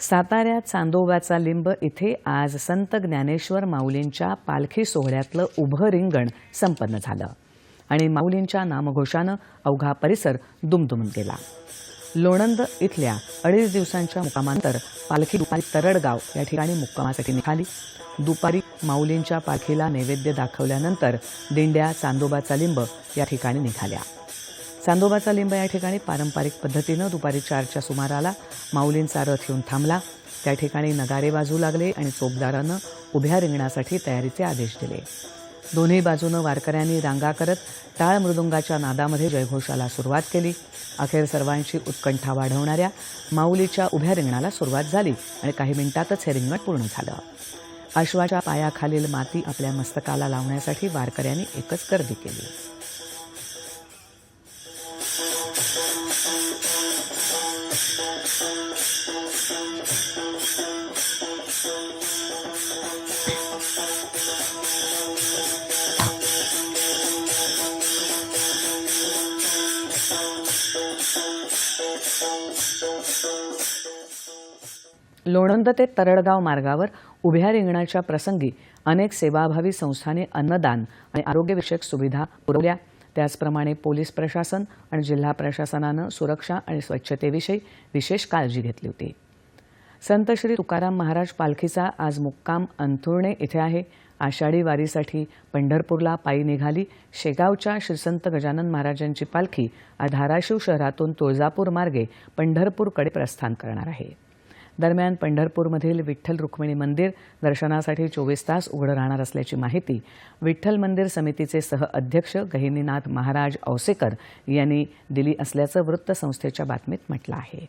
साताऱ्यात चांदोबाचा लिंब इथे आज संत ज्ञानेश्वर माऊलींच्या पालखी सोहळ्यातलं उभं रिंगण संपन्न झालं. आणि माऊलींच्या नामघोषानं अवघा परिसर दुमदुमून गेला. लोणंद इथल्या अडीच दिवसांच्या मुकामानंतर पालखी दुपारी तरडगाव या ठिकाणी मुक्कामासाठी निघाली. दुपारी माऊलींच्या पालखीला नैवेद्य दाखवल्यानंतर दिंड्या चांदोबाचा लिंब या ठिकाणी निघाल्या. चांदोबाचा लिंब या ठिकाणी पारंपरिक पद्धतीनं दुपारी चारच्या सुमाराला माऊलींचा रथ येऊन थांबला. त्या ठिकाणी नगारे वाजू लागले आणि चोपदारानं उभ्या रिंगणासाठी तयारीचे आदेश दिले. दोन्ही बाजूनं वारकऱ्यांनी रांगा करत टाळ मृदुंगाच्या नादामध्ये जयघोषाला सुरुवात केली. अखेर सर्वांची उत्कंठा वाढवणाऱ्या माऊलीच्या उभ्या रिंगणाला सुरुवात झाली आणि काही मिनिटातच हे रिंगण पूर्ण झालं. अश्वाच्या पायाखालील माती आपल्या मस्तकाला लावण्यासाठी वारकऱ्यांनी एकच गर्दी केली. लोणंद ते तरडगाव मार्गावर उभ्या रिंगणाच्या प्रसंगी अनेक सेवाभावी संस्थांनी अन्नदान आणि आरोग्यविषयक सुविधा पुरवल्या. त्याचप्रमाणे पोलीस प्रशासन आणि जिल्हा प्रशासनानं सुरक्षा आणि स्वच्छतेविषयी विशेष काळजी घेतली होती. संत श्री तुकाराम महाराज पालखीचा आज मुक्काम अंथुर्णे इथे आहे. आषाढी वारीसाठी पंढरपूरला पायी निघाली शेगावच्या श्रीसंत गजानन महाराजांची पालखी आज धाराशिव शहरातून तुळजापूर मार्गे पंढरपूरकडे प्रस्थान करणार आहे. दरम्यान पंढरपूरमधील विठ्ठल रुक्मिणी मंदिर दर्शनासाठी चोवीस तास उघडं राहणार असल्याची माहिती विठ्ठल मंदिर समितीचे सह अध्यक्ष गहिनीनाथ महाराज औसेकर यांनी दिली असल्याचं वृत्तसंस्थेच्या बातमीत म्हटलं आहे.